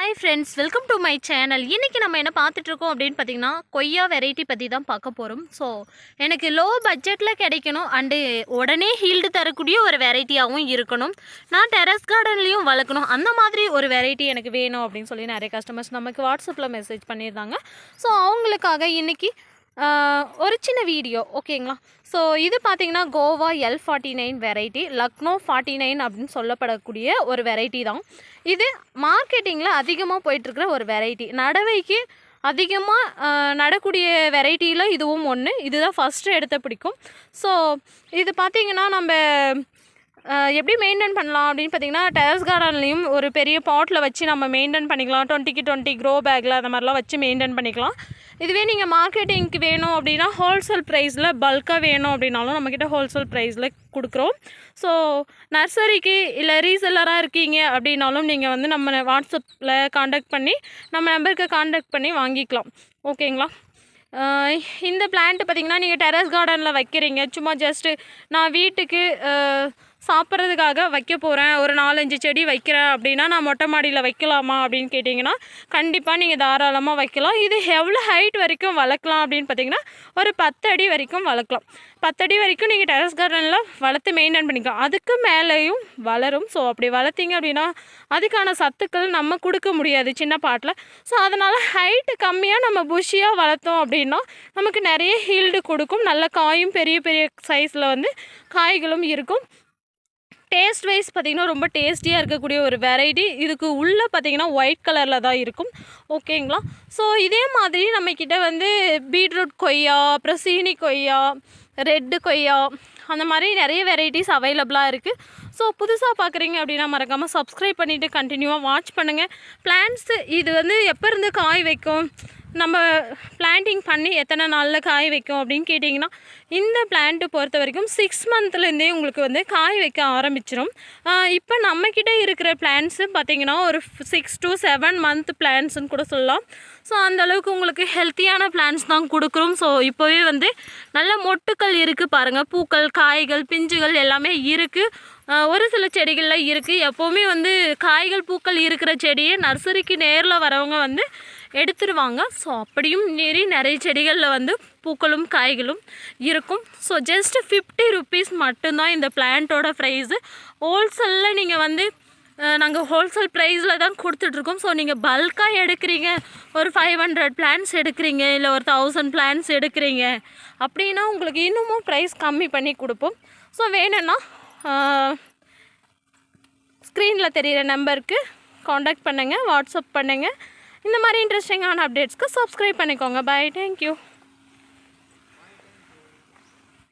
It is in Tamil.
Hi friends welcome to my channel இன்றைக்கி நம்ம என்ன பார்த்துட்ருக்கோம் அப்படின்னு பார்த்தீங்கன்னா கொய்யா வெரைட்டி பற்றி தான் பார்க்க போகிறோம் ஸோ எனக்கு லோ பட்ஜெட்டில் கிடைக்கணும். அண்டு உடனே ஹீல்டு தரக்கூடிய ஒரு வெரைட்டியாகவும் இருக்கணும். நான் டெரஸ் கார்டன்லேயும் வளர்க்கணும். அந்த மாதிரி ஒரு வெரைட்டி எனக்கு வேணும் அப்படின்னு சொல்லி நிறைய கஸ்டமர்ஸ் நமக்கு வாட்ஸ்அப்பில் மெசேஜ் பண்ணியிருந்தாங்க. ஸோ அவங்களுக்காக இன்றைக்கி ஒரு சின்ன வீடியோ ஓகேங்களா ஸோ இது பார்த்தீங்கன்னா Goa L forty nine variety Lucknow forty nine அப்படின்னு சொல்லப்படக்கூடிய ஒரு வெரைட்டி தான். இது மார்க்கெட்டிங்கில் அதிகமாக போயிட்டுருக்கிற ஒரு வெரைட்டி நடவைக்கு அதிகமாக நடக்கூடிய வெரைட்டியில் இதுவும் ஒன்று இதுதான் ஃபஸ்ட்டு எடுத்த பிடிக்கும். ஸோ இது பார்த்திங்கன்னா நம்ம எப்படி மெயின்டைன் பண்ணலாம் அப்படின்னு பார்த்தீங்கன்னா டெரஸ் கார்டன்லேயும் ஒரு பெரிய பாட்டில் வச்சு நம்ம மெயின்டைன் பண்ணிக்கலாம். டுவெண்ட்டிக்கு டுவெண்ட்டி க்ரோ பேக்கில் அந்த மாதிரிலாம் வச்சு மெயின்டைன் பண்ணிக்கலாம். இதுவே நீங்கள் மார்க்கெட்டிங்க்கு வேணும் அப்படின்னா ஹோல்சேல் ப்ரைஸில் பல்காக வேணும் அப்படின்னாலும் நம்மக்கிட்ட ஹோல்சேல் ப்ரைஸில் கொடுக்குறோம். ஸோ நர்சரிக்கு இல்லை ரீசெல்லராக இருக்கீங்க அப்படின்னாலும் நீங்கள் வந்து நம்ம வாட்ஸ்அப்பில் காண்டாக்ட் பண்ணி நம்ம நம்பருக்கு காண்டாக்ட் பண்ணி வாங்கிக்கலாம். ஓகேங்களா? இந்த பிளான்ட் பார்த்தீங்கன்னா நீங்கள் டெரஸ் கார்டனில் வைக்கிறீங்க. சும்மா ஜஸ்ட்டு நான் வீட்டுக்கு சாப்பிட்றதுக்காக வைக்க போகிறேன் ஒரு நாலஞ்சு செடி வைக்கிறேன் அப்படின்னா நான் மொட்டை மாடியில் வைக்கலாமா அப்படின்னு கேட்டிங்கன்னா கண்டிப்பாக நீங்கள் தாராளமாக வைக்கலாம். இது எவ்வளோ ஹைட் வரைக்கும் வளர்க்கலாம் அப்படின்னு பார்த்தீங்கன்னா ஒரு பத்து அடி வரைக்கும் வளர்க்கலாம். பத்தடி வரைக்கும் நீங்கள் டெரஸ் கார்டனில் வளர்த்து மெயின்டைன் பண்ணிக்கலாம். அதுக்கு மேலேயும் வளரும். ஸோ அப்படி வளர்த்திங்க அப்படின்னா அதுக்கான சத்துக்கள் நம்ம கொடுக்க முடியாது சின்ன பாட்டில். ஸோ அதனால் ஹைட்டு கம்மியாக நம்ம புஷியாக வளர்த்தோம் அப்படின்னா நமக்கு நிறைய ஹீல்டு கொடுக்கும். நல்ல காயும் பெரிய பெரிய சைஸில் வந்து காய்களும் இருக்கும். டேஸ்ட் வைஸ் பார்த்திங்கன்னா ரொம்ப டேஸ்டியாக இருக்கக்கூடிய ஒரு வெரைட்டி இதுக்கு உள்ளே பார்த்திங்கன்னா ஒயிட் கலரில் தான் இருக்கும். ஓகேங்களா ஸோ இதே மாதிரி நம்மக்கிட்ட வந்து பீட்ரூட் கொய்யா அப்புறம் சீனி கொய்யா ரெட்டு கொய்யா அந்த மாதிரி நிறைய வெரைட்டிஸ் அவைலபிளாக இருக்குது ஸோ புதுசாக பார்க்குறீங்க அப்படின்னா மறக்காமல் சப்ஸ்கிரைப் பண்ணிவிட்டு கண்டினியூவாக வாட்ச் பண்ணுங்கள் பிளான்ட்ஸு இது வந்து எப்போ இருந்து காய் வைக்கும்? நம்ம பிளான்டிங் பண்ணி எத்தனை நாளில் காய் வைக்கும் அப்படின்னு கேட்டிங்கன்னா இந்த பிளான்ட்டு பொறுத்த வரைக்கும் சிக்ஸ் மந்த்லேருந்தே உங்களுக்கு வந்து காய் வைக்க ஆரம்பிச்சிடும் இப்போ நம்மக்கிட்ட இருக்கிற பிளான்ஸு பார்த்திங்கன்னா ஒரு சிக்ஸ் டு செவன் மந்த் பிளான்ஸ்னு கூட சொல்லலாம். ஸோ அந்தளவுக்கு உங்களுக்கு ஹெல்த்தியான பிளான்ஸ் தான் கொடுக்குறோம். ஸோ இப்போவே வந்து நல்ல மொட்டுக்கள் இருக்குது பாருங்கள் பூக்கள் காய்கள் பிஞ்சுகள் எல்லாமே இருக்குது ஒரு சில செடிகளில் இருக்குது எப்போவுமே வந்து காய்கள் பூக்கள் இருக்கிற செடியை நர்சரிக்கு நேரில் வரவங்க வந்து எடுத்துருவாங்க. ஸோ அப்படியும் மீறி நிறைய செடிகளில் வந்து பூக்களும் காய்களும் இருக்கும். ஸோ ஜஸ்ட் ஃபிஃப்டி ருபீஸ் மட்டும்தான் இந்த பிளான்ட்டோட ப்ரைஸு ஹோல்சேலில் நீங்கள் வந்து நாங்கள் ஹோல்சேல் ப்ரைஸில் தான் கொடுத்துட்ருக்கோம். ஸோ நீங்கள் பல்காக எடுக்கிறீங்க. ஒரு ஃபைவ் ஹண்ட்ரட் பிளான்ஸ் எடுக்கிறீங்க. இல்லை ஒரு தௌசண்ட் பிளான்ஸ் எடுக்கிறீங்க. அப்படின்னா உங்களுக்கு இன்னமும் ப்ரைஸ் கம்மி பண்ணி கொடுப்போம். ஸோ வேணும்னா ஸ்க்ரீனில் தெரிகிற நம்பருக்கு காண்டாக்ட் பண்ணுங்கள் வாட்ஸ்அப் பண்ணுங்கள் இந்த மாதிரி இன்ட்ரெஸ்டிங்கான அப்டேட்ஸ்க்கு சப்ஸ்கிரைப் பண்ணிக்கோங்க. Bye thank you